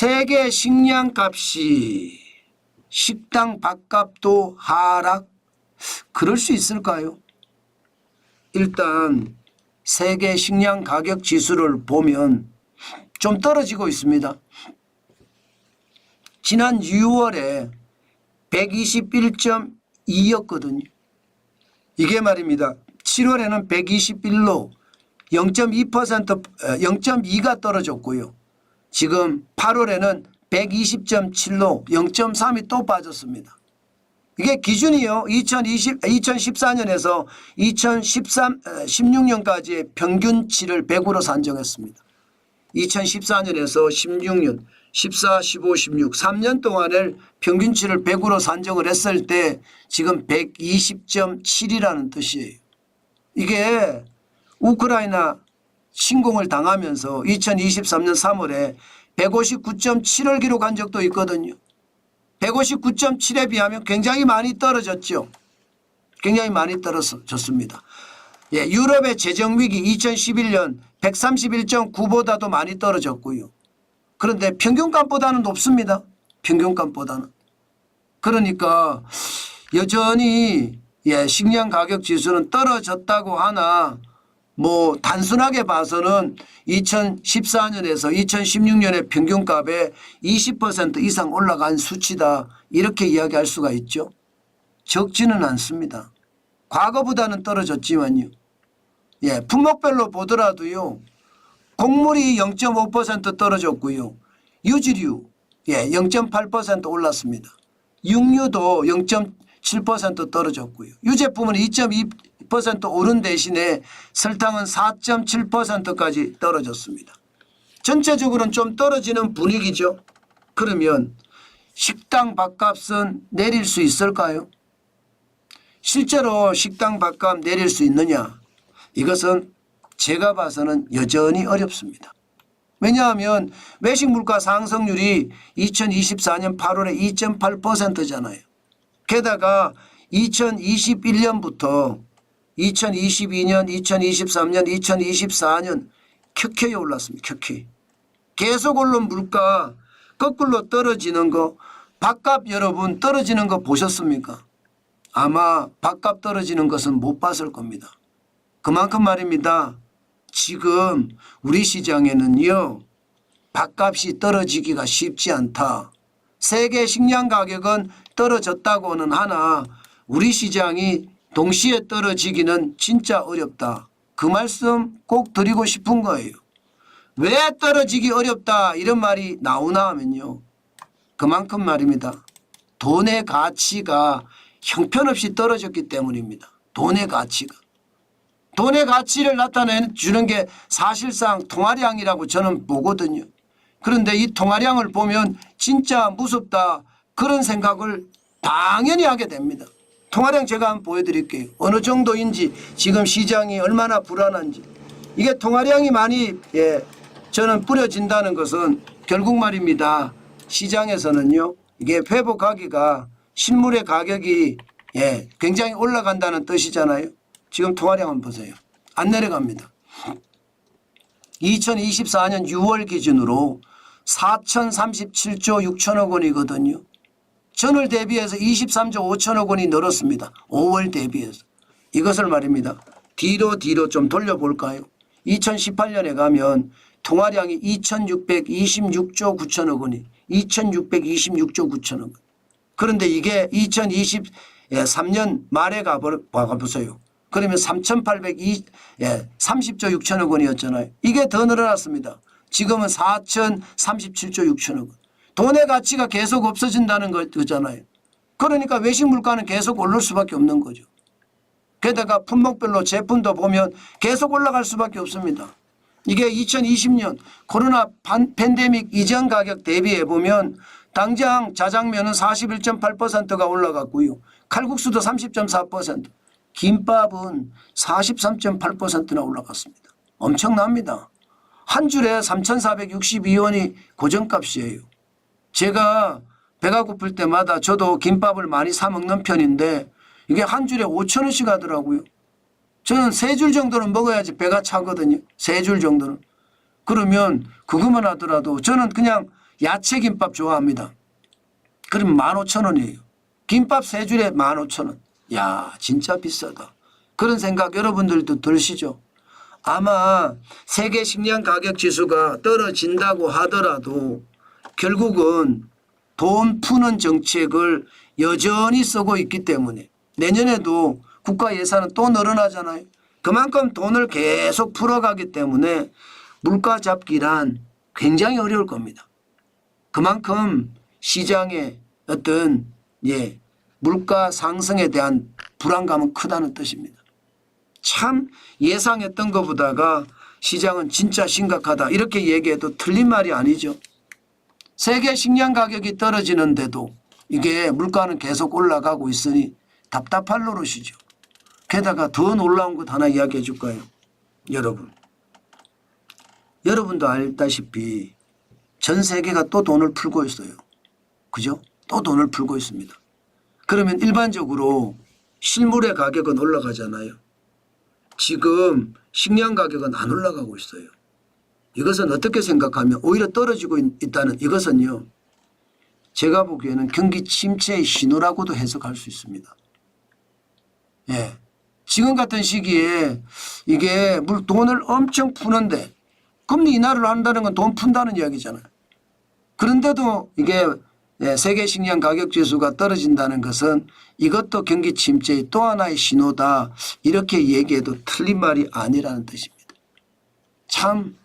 세계 식량값이 식당 밥값도 하락 그럴 수 있을까요? 일단 세계 식량 가격 지수를 보면 좀 떨어지고 있습니다. 지난 6월에 121.2였거든요. 이게 말입니다. 7월에는 121로 0.2% 0.2가 떨어졌고요. 지금 8월에는 120.7로 0.3이 또 빠졌습니다. 이게 기준이요. 2020, 2014년에서 2013, 16년까지의 평균치를 100으로 산정했습니다. 2014년에서 16년, 14, 15, 16, 3년 동안을 평균치를 100으로 산정을 했을 때 지금 120.7이라는 뜻이에요. 이게 우크라이나 침공을 당하면서 2023년 3월에 159.7을 기록한 적도 있거든요. 159.7에 비하면 굉장히 많이 떨어졌죠. 굉장히 많이 떨어졌습니다. 예, 유럽의 재정위기 2011년 131.9보다도 많이 떨어졌고요. 그런데 평균값보다는 높습니다. 평균값보다는. 그러니까 여전히 예, 식량 가격 지수는 떨어졌다고 하나 뭐 단순하게 봐서는 2014년에서 2016년의 평균값에 20% 이상 올라간 수치다 이렇게 이야기할 수가 있죠. 적지는 않습니다. 과거보다는 떨어졌지만요. 예, 품목별로 보더라도요. 곡물이 0.5% 떨어졌고요. 유지류 예, 0.8% 올랐습니다. 육류도 0.7% 떨어졌고요. 유제품은 2.2% 오른 대신에 설탕은 4.7%까지 떨어졌습니다. 전체적으로는 좀 떨어지는 분위기죠. 그러면 식당 밥값은 내릴 수 있을까요? 실제로 식당 밥값 내릴 수 있느냐? 이것은 제가 봐서는 여전히 어렵습니다. 왜냐하면 외식 물가 상승률이 2024년 8월에 2.8%잖아요. 게다가 2021년부터 2022년, 2023년, 2024년 켜켜이 올랐습니다. 켜켜이. 계속 오른 물가 거꾸로 떨어지는 거 밥값 여러분 떨어지는 거 보셨습니까? 아마 밥값 떨어지는 것은 못 봤을 겁니다. 그만큼 말입니다. 지금 우리 시장에는요. 밥값이 떨어지기가 쉽지 않다. 세계 식량 가격은 떨어졌다고는 하나 우리 시장이 동시에 떨어지기는 진짜 어렵다. 그 말씀 꼭 드리고 싶은 거예요. 왜 떨어지기 어렵다 이런 말이 나오나 하면요. 그만큼 말입니다. 돈의 가치가 형편없이 떨어졌기 때문입니다. 돈의 가치가. 돈의 가치를 나타내 주는 게 사실상 통화량이라고 저는 보거든요. 그런데 이 통화량을 보면 진짜 무섭다 그런 생각을 당연히 하게 됩니다. 통화량 제가 한번 보여드릴게요. 어느 정도인지 지금 시장이 얼마나 불안한지 이게 통화량이 많이 예 저는 뿌려진다는 것은 결국 말입니다. 시장에서는요 이게 회복하기가 실물의 가격이 예 굉장히 올라간다는 뜻이잖아요. 지금 통화량 한번 보세요. 안 내려갑니다. 2024년 6월 기준으로 4,037조 6천억 원이거든요. 전월 대비해서 23조 5천억 원이 늘었습니다. 5월 대비해서. 이것을 말입니다. 뒤로 뒤로 좀 돌려볼까요? 2018년에 가면 통화량이 2,626조 9천억 원이 2,626조 9천억 원. 그런데 이게 2023년 말에 가보세요. 그러면 3,830조 예, 6천억 원이었잖아요. 이게 더 늘어났습니다. 지금은 4,037조 6천억 원. 돈의 가치가 계속 없어진다는 거잖아요. 그러니까 외식 물가는 계속 오를 수밖에 없는 거죠. 게다가 품목별로 제품도 보면 계속 올라갈 수밖에 없습니다. 이게 2020년 코로나 판, 팬데믹 이전 가격 대비해 보면 당장 자장면은 41.8%가 올라갔고요. 칼국수도 30.4%, 김밥은 43.8%나 올라갔습니다. 엄청납니다. 한 줄에 3,462원이 고정값이에요. 제가 배가 고플 때마다 저도 김밥을 많이 사 먹는 편인데 이게 한 줄에 5천 원씩 하더라고요. 저는 세 줄 정도는 먹어야지 배가 차거든요. 세 줄 정도는. 그러면 그것만 하더라도 저는 그냥 야채 김밥 좋아합니다. 그럼 15,000원이에요. 김밥 세 줄에 15,000원. 야, 진짜 비싸다. 그런 생각 여러분들도 들으시죠? 아마 세계 식량 가격 지수가 떨어진다고 하더라도 결국은 돈 푸는 정책을 여전히 쓰고 있기 때문에 내년에도 국가 예산은 또 늘어나잖아요. 그만큼 돈을 계속 풀어가기 때문에 물가 잡기란 굉장히 어려울 겁니다. 그만큼 시장의 어떤 예 물가 상승에 대한 불안감은 크다는 뜻입니다. 참 예상했던 것보다가 시장은 진짜 심각하다 이렇게 얘기해도 틀린 말이 아니죠. 세계 식량 가격이 떨어지는데도 이게 물가는 계속 올라가고 있으니 답답할 노릇이죠. 게다가 더 놀라운 것 하나 이야기해 줄까요? 여러분. 여러분도 알다시피 전 세계가 또 돈을 풀고 있어요. 그죠? 또 돈을 풀고 있습니다. 그러면 일반적으로 실물의 가격은 올라가잖아요. 지금 식량 가격은 안 올라가고 있어요. 이것은 어떻게 생각하면 오히려 떨어지고 있- 있다는 이것은요. 제가 보기에는 경기 침체의 신호라고도 해석할 수 있습니다. 예. 지금 같은 시기에 이게 물 돈을 엄청 푸는데 금리 인하를 한다는 건 돈 푼다는 이야기잖아요. 그런데도 이게 예, 세계 식량 가격 지수가 떨어진다는 것은 이것도 경기 침체의 또 하나의 신호다. 이렇게 얘기해도 틀린 말이 아니라는 뜻입니다. 참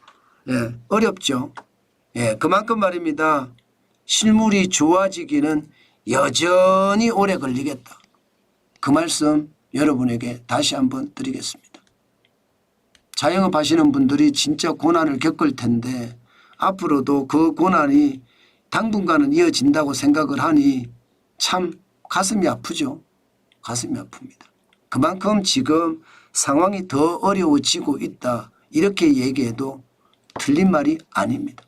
예, 어렵죠. 예, 그만큼 말입니다. 실물이 좋아지기는 여전히 오래 걸리겠다. 그 말씀 여러분에게 다시 한번 드리겠습니다. 자영업 하시는 분들이 진짜 고난을 겪을 텐데 앞으로도 그 고난이 당분간은 이어진다고 생각을 하니 참 가슴이 아프죠. 가슴이 아픕니다. 그만큼 지금 상황이 더 어려워지고 있다. 이렇게 얘기해도 틀린 말이 아닙니다.